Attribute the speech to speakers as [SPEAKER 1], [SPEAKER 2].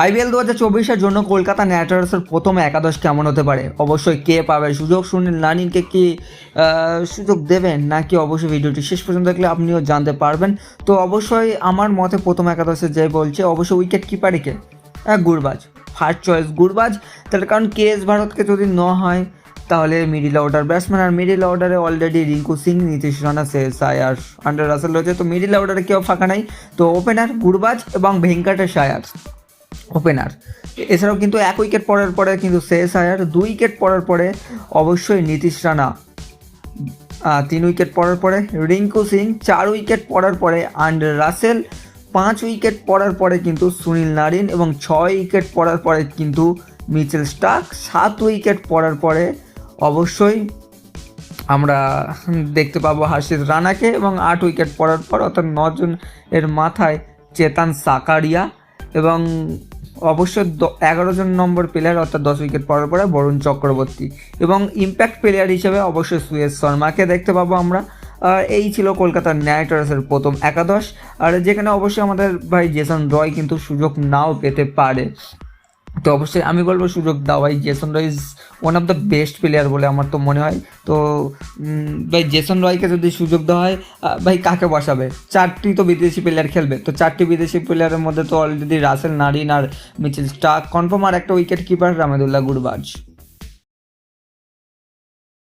[SPEAKER 1] IPL দু হাজার চব্বিশের জন্য কলকাতা নাইট রাইডার্সের প্রথম একাদশ কেমন হতে পারে? অবশ্যই কে পাবে? সুযোগ সুনীল নারিনকে কি সুযোগ দেবেন? নাকি অবশ্যই ভিডিওটি শেষ পর্যন্ত দেখলে আপনিও জানতে পারবেন। তো অবশ্যই আমার মতে প্রথম একাদশে যে বলছে, অবশ্যই উইকেট কিপারই কে গুরবাজ। First choice Gurbaz. তার কারণ কে এস ভারতকে যদি ন হয়, তাহলে মিডিল অর্ডার ব্যাটসম্যান আর মিডিল অর্ডারে অলরেডি রিঙ্কু সিং, নীতিশ রানা শেষ আর আন্ডার রাসেল রয়েছে। তো মিডিল অর্ডারে কেউ ফাঁকা নাই। তো ওপেনার গুরবাজ এবং ভেঙ্কটেশ আয়ার। ওপেনার এছাড়াও কিন্তু এক উইকেট পড়ার পরে কিন্তু শেষ আয়ার দুই উইকেট পড়ার পরে অবশ্যই নীতিশ রানা। তিন উইকেট পড়ার পরে রিঙ্কু সিং, চার উইকেট পড়ার পরে আন্ডার রাসেল, পাঁচ উইকেট পড়ার পরে কিন্তু সুনীল নারিন এবং ছয় উইকেট পড়ার পরে কিন্তু মিচেল স্টার্ক। সাত উইকেট পড়ার পরে অবশ্যই আমরা দেখতে পাবো হাসিদ রানাকে এবং আট উইকেট পড়ার পর অর্থাৎ নজন এর মাথায় চেতান সাকারিয়া এবং অবশ্যই দ- এগারো জন নম্বর প্লেয়ার অর্থাৎ দশ উইকেট পড়ার পরে বরুণ চক্রবর্তী। এবং ইম্প্যাক্ট প্লেয়ার হিসেবে অবশ্যই সুয়েশ শর্মাকে দেখতে পাবো আমরা। আর এই ছিল কলকাতার নাইট রাইডার্সের প্রথম একাদশ। আর যেখানে অবশ্যই আমাদের ভাই জেসন রয় কিন্তু সুযোগ নাও পেতে পারে। তো অবশ্যই আমি বলব সুযোগ দাও ভাই Jason Roy is one of the best player বলে আমার তো মনে হয়। তো ভাই জেসন রয়কে যদি সুযোগ দেওয়া হয় ভাই, কাকে বসাবে? চারটি তো বিদেশি প্লেয়ার খেলবে, তো চারটি বিদেশি প্লেয়ারের মধ্যে তো অলরেডি রাসেল নারিন আর মিচেল স্টাক কনফার্ম আর একটা উইকেট কিপার রামেদুল্লাহ গুরবাজ।